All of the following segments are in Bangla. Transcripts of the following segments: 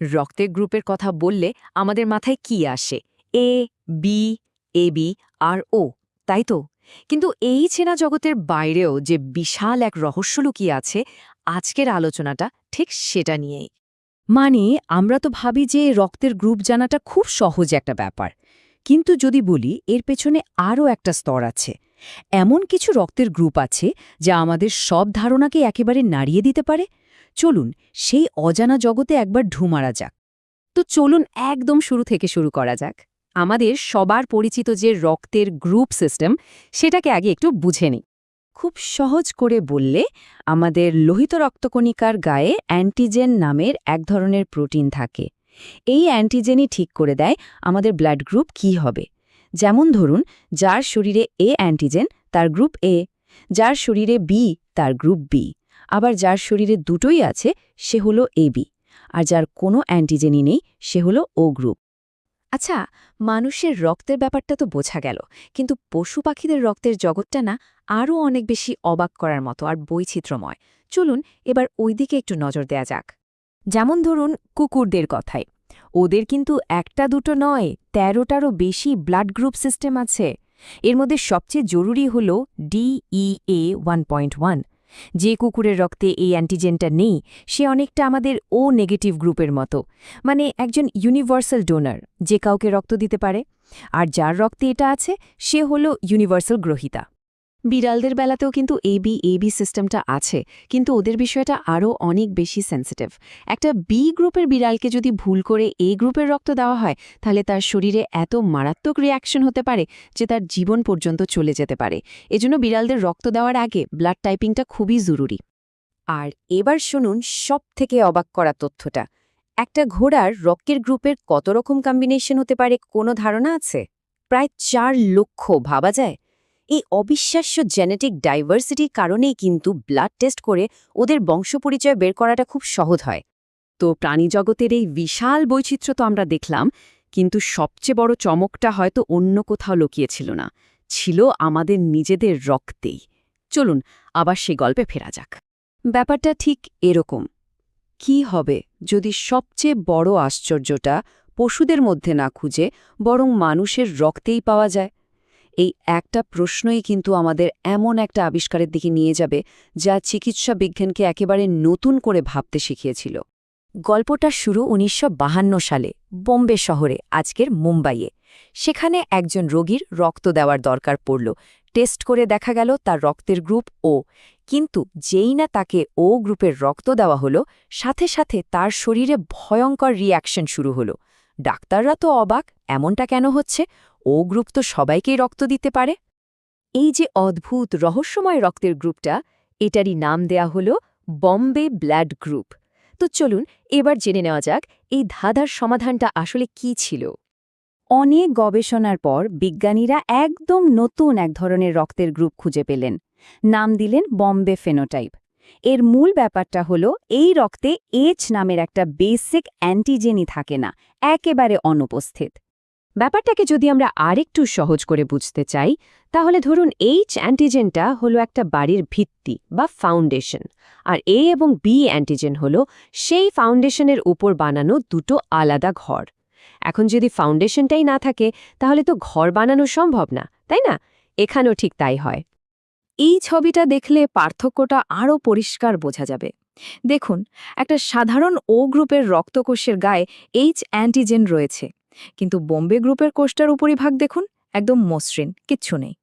রক্তের গ্রুপের কথা বললে আমাদের মাথায় কি আসে? এ বি এ বি আর ও তাই তো? কিন্তু এই চেনা জগতের বাইরেও যে বিশাল এক রহস্য লুকিয়ে আছে, আজকের আলোচনাটা ঠিক সেটা নিয়েই। মানে আমরা তো ভাবি যে রক্তের গ্রুপ জানাটা খুব সহজ একটা ব্যাপার। কিন্তু যদি বলি, এর পেছনে আরও একটা স্তর আছে। এমন কিছু রক্তের গ্রুপ আছে, যা আমাদের সব ধারণাকে একেবারে নাড়িয়ে দিতে পারে? চলুন, সেই অজানা জগতে একবার ঢুমারা যাক। তো চলুন একদম শুরু থেকে শুরু করা যাক। আমাদের সবার পরিচিত যে রক্তের গ্রুপ সিস্টেম, সেটাকে আগে একটু বুঝে নিই। খুব সহজ করে বললে, আমাদের লোহিত রক্তকণিকার গায়ে অ্যান্টিজেন নামের এক ধরনের প্রোটিন থাকে। এই অ্যান্টিজেনই ঠিক করে দেয় আমাদের ব্লাড গ্রুপ কি হবে। যেমন ধরুন, যার শরীরে এ অ্যান্টিজেন, তার গ্রুপ এ। যার শরীরে বি, তার গ্রুপ বি। আবার যার শরীরে দুটোই আছে, সে হলো এবি আর যার কোনো অ্যান্টিজেনই নেই, সে হলো ও গ্রুপ আচ্ছা মানুষের রক্তের ব্যাপারটা তো বোঝা গেল, কিন্তু পশু পাখিদের রক্তের জগৎটা না আরও অনেক বেশি অবাক করার মতো আর বৈচিত্র্যময়। চলুন এবার ওই দিকে একটু নজর দেয়া যাক। যেমন ধরুন কুকুরদের কথাই ওদের কিন্তু একটা দুটো নয়, তেরোটারও বেশি ব্লাড গ্রুপ সিস্টেম আছে। এর মধ্যে সবচেয়ে জরুরি হল ডিইএ ওয়ান পয়েন্ট ওয়ান যে কুকুরের রক্তে এই অ্যান্টিজেনটা নেই, সে অনেকটা আমাদের ও নেগেটিভ গ্রুপের মতো মানে একজন ইউনিভার্সাল ডোনার যে কাউকে রক্ত দিতে পারে। আর যার রক্তে এটা আছে, সে হল ইউনিভার্সাল গ্রহিতা। বিড়ালদের বেলাতেও কিন্তু এবি এবি সিস্টেমটা আছে, কিন্তু ওদের বিষয়টা আরও অনেক বেশি সেন্সিটিভ একটা বি গ্রুপের বিড়ালকে যদি ভুল করে এ গ্রুপের রক্ত দেওয়া হয়, তাহলে তার শরীরে এত মারাত্মক রিয়াকশন হতে পারে যে তার জীবন পর্যন্ত চলে যেতে পারে। এজন্য বিড়ালদের রক্ত দেওয়ার আগে ব্লাড টাইপিংটা খুবই জরুরি। আর এবার শুনুন সব থেকে অবাক করা তথ্যটা। একটা ঘোড়ার রক্তের গ্রুপের কত রকম কম্বিনেশন হতে পারে কোনো ধারণা আছে? প্রায় চার লক্ষ, ভাবা যায়? এই অবিশ্বাস্য জেনেটিক ডাইভার্সিটির কারণেই কিন্তু ব্লাড টেস্ট করে ওদের বংশপরিচয় বের করাটা খুব সহজ হয়। তো প্রাণীজগতের এই বিশাল বৈচিত্র্য তো আমরা দেখলাম, কিন্তু সবচেয়ে বড় চমকটা হয়তো অন্য কোথাও লুকিয়েছিল না, ছিল আমাদের নিজেদের রক্তেই। চলুন, আবার সে গল্পে ফেরা যাক। ব্যাপারটা ঠিক এরকম। কি হবে যদি সবচেয়ে বড় আশ্চর্যটা পশুদের মধ্যে না খুঁজে, বরং মানুষের রক্তেই পাওয়া যায়? এই একটা প্রশ্নই কিন্তু আমাদের এমন একটা আবিষ্কারের দিকে নিয়ে যাবে যা চিকিৎসা বিজ্ঞানকে একেবারে নতুন করে ভাবতে শিখিয়েছিল। গল্পটা শুরু উনিশশো সালে, বোম্বে শহরে, আজকের মুম্বাইয়ে। সেখানে একজন রোগীর রক্ত দেওয়ার দরকার পড়ল। টেস্ট করে দেখা গেল তার রক্তের গ্রুপ ও। কিন্তু যেই না তাকে ও গ্রুপের রক্ত দেওয়া হলো, সাথে সাথে তার শরীরে ভয়ঙ্কর রিয়াকশন শুরু হলো। ডাক্তাররা তো অবাক, এমনটা কেন হচ্ছে? ও গ্রুপ তো সবাইকেই রক্ত দিতে পারে? এই যে অদ্ভুত, রহস্যময় রক্তের গ্রুপটা, এটারই নাম দেয়া হল বম্বে ব্লাড গ্রুপ। তো চলুন, এবার জেনে নেওয়া যাক, এই ধাঁধার সমাধানটা আসলে কি ছিল? অনেক গবেষণার পর বিজ্ঞানীরা একদম নতুন এক ধরনের রক্তের গ্রুপ খুঁজে পেলেন। নাম দিলেন বম্বে ফেনোটাইপ। এর মূল ব্যাপারটা হলো, এই রক্তে এইচ নামের একটা বেসিক অ্যান্টিজেনই থাকে না, একেবারে অনুপস্থিত। ব্যাপারটাকে যদি আমরা আরেকটু সহজ করে বুঝতে চাই, তাহলে ধরুন এইচ অ্যান্টিজেনটা হলো একটা বাড়ির ভিত্তি বা ফাউন্ডেশন আর এ এবং বি অ্যান্টিজেন হলো সেই ফাউন্ডেশনের উপর বানানো দুটো আলাদা ঘর। এখন যদি ফাউন্ডেশনটাই না থাকে, তাহলে তো ঘর বানানো সম্ভব না, তাই না? এখানেও ঠিক তাই হয়। এই ছবিটা দেখলে পার্থক্যটা আরও পরিষ্কার বোঝা যাবে। দেখুন, একটা সাধারণ ও গ্রুপের রক্তকোষের গায়ে এইচ অ্যান্টিজেন রয়েছে। কিন্তু বোম্বে গ্রুপের কোষটার উপরিভাগ দেখুন, একদম মসৃণ, কিচ্ছু নেই।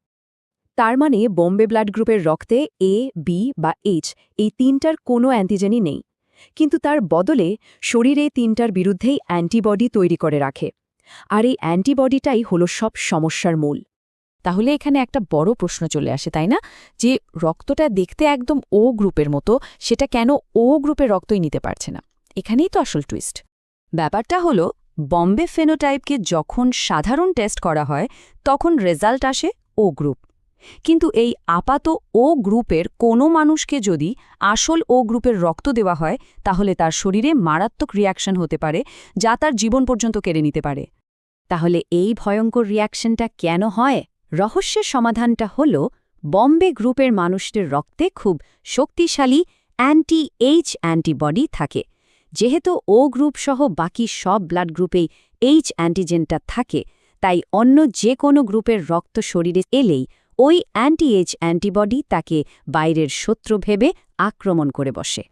তার মানে বোম্বে ব্লাড গ্রুপের রক্তে এ বি বা এইচ এই তিনটার কোনো অ্যান্টিজেনই নেই। কিন্তু তার বদলে শরীরে তিনটার বিরুদ্ধেই অ্যান্টিবডি তৈরি করে রাখে। আর এই অ্যান্টিবডিটাই হলো সব সমস্যার মূল। তাহলে এখানে একটা বড় প্রশ্ন চলে আসে, তাই না? যে রক্তটা দেখতে একদম ও গ্রুপের মতো, সেটা কেন ও গ্রুপের রক্তই নিতে পারছে না? এখানেই তো আসল টুইস্ট ব্যাপারটা হলো বম্বে ফেনোটাইপকে যখন সাধারণ টেস্ট করা হয়, তখন রেজাল্ট আসে ও গ্রুপ। কিন্তু এই আপাত ও গ্রুপের কোনো মানুষকে যদি আসল ও গ্রুপের রক্ত দেওয়া হয়, তাহলে তার শরীরে মারাত্মক রিয়াকশন হতে পারে, যা তার জীবন পর্যন্ত কেড়ে নিতে পারে। তাহলে এই ভয়ঙ্কর রিয়াকশনটা কেন হয়? রহস্যের সমাধানটা হল, বম্বে গ্রুপের মানুষদের রক্তে খুব শক্তিশালী অ্যান্টি এইচ অ্যান্টিবডি থাকে। যেহেতু ও গ্রুপ সহ বাকি সব ব্লাড গ্রুপেই এইচ অ্যান্টিজেনটা থাকে, তাই অন্য যে কোনো গ্রুপের রক্ত শরীরে এলেই ওই অ্যান্টি এইচ অ্যান্টিবডি তাকে বাইরের শত্রু ভেবে আক্রমণ করে বসে।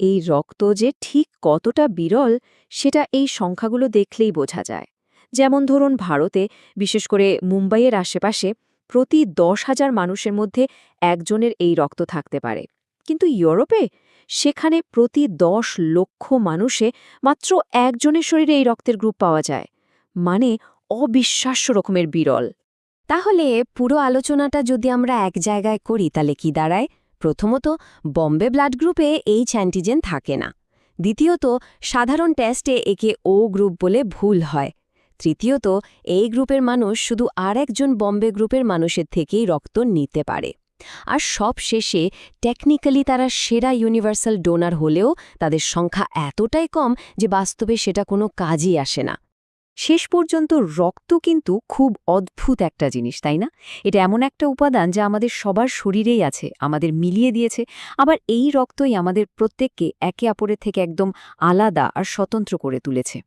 এই রক্ত যে ঠিক কতটা বিরল, সেটা এই সংখ্যাগুলো দেখলেই বোঝা যায়। যেমন ধরুন ভারতে, বিশেষ করে মুম্বাইয়ের আশেপাশে, প্রতি দশ হাজার মানুষের মধ্যে একজনের এই রক্ত থাকতে পারে। কিন্তু ইউরোপে সেখানে প্রতি দশ লক্ষ মানুষে মাত্র একজনের শরীরে এই রক্তের গ্রুপ পাওয়া যায় মানে অবিশ্বাস্য রকমের বিরল। তাহলে পুরো আলোচনাটা যদি আমরা এক জায়গায় করি, তাহলে কি দাঁড়ায়? প্রথমত, বম্বে ব্লাড গ্রুপে এই অ্যান্টিজেন থাকে না। দ্বিতীয়ত, সাধারণ টেস্টে একে ও গ্রুপ বলে ভুল হয়। তৃতীয়ত, এই গ্রুপের মানুষ শুধু আর একজন বম্বে গ্রুপের মানুষের থেকেই রক্ত নিতে পারে। আর সব শেষে টেকনিক্যালি তারা সেরা ইউনিভার্সাল ডোনার হলেও তাদের সংখ্যা এতটাই কম যে বাস্তবে সেটা কোনো কাজই আসে না। শেষ পর্যন্ত রক্ত কিন্তু খুব অদ্ভুত একটা জিনিস, তাই না? এটা এমন একটা উপাদান যা আমাদের সবার শরীরেই আছে, আমাদের মিলিয়ে দিয়েছে, আবার এই রক্তই আমাদের প্রত্যেককে একে অপরের থেকে একদম আলাদা আর স্বতন্ত্র করে তুলেছে।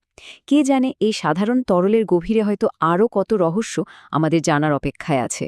কে জানে এই সাধারণ তরলের গভীরে হয়তো আরও কত রহস্য আমাদের জানার অপেক্ষায় আছে।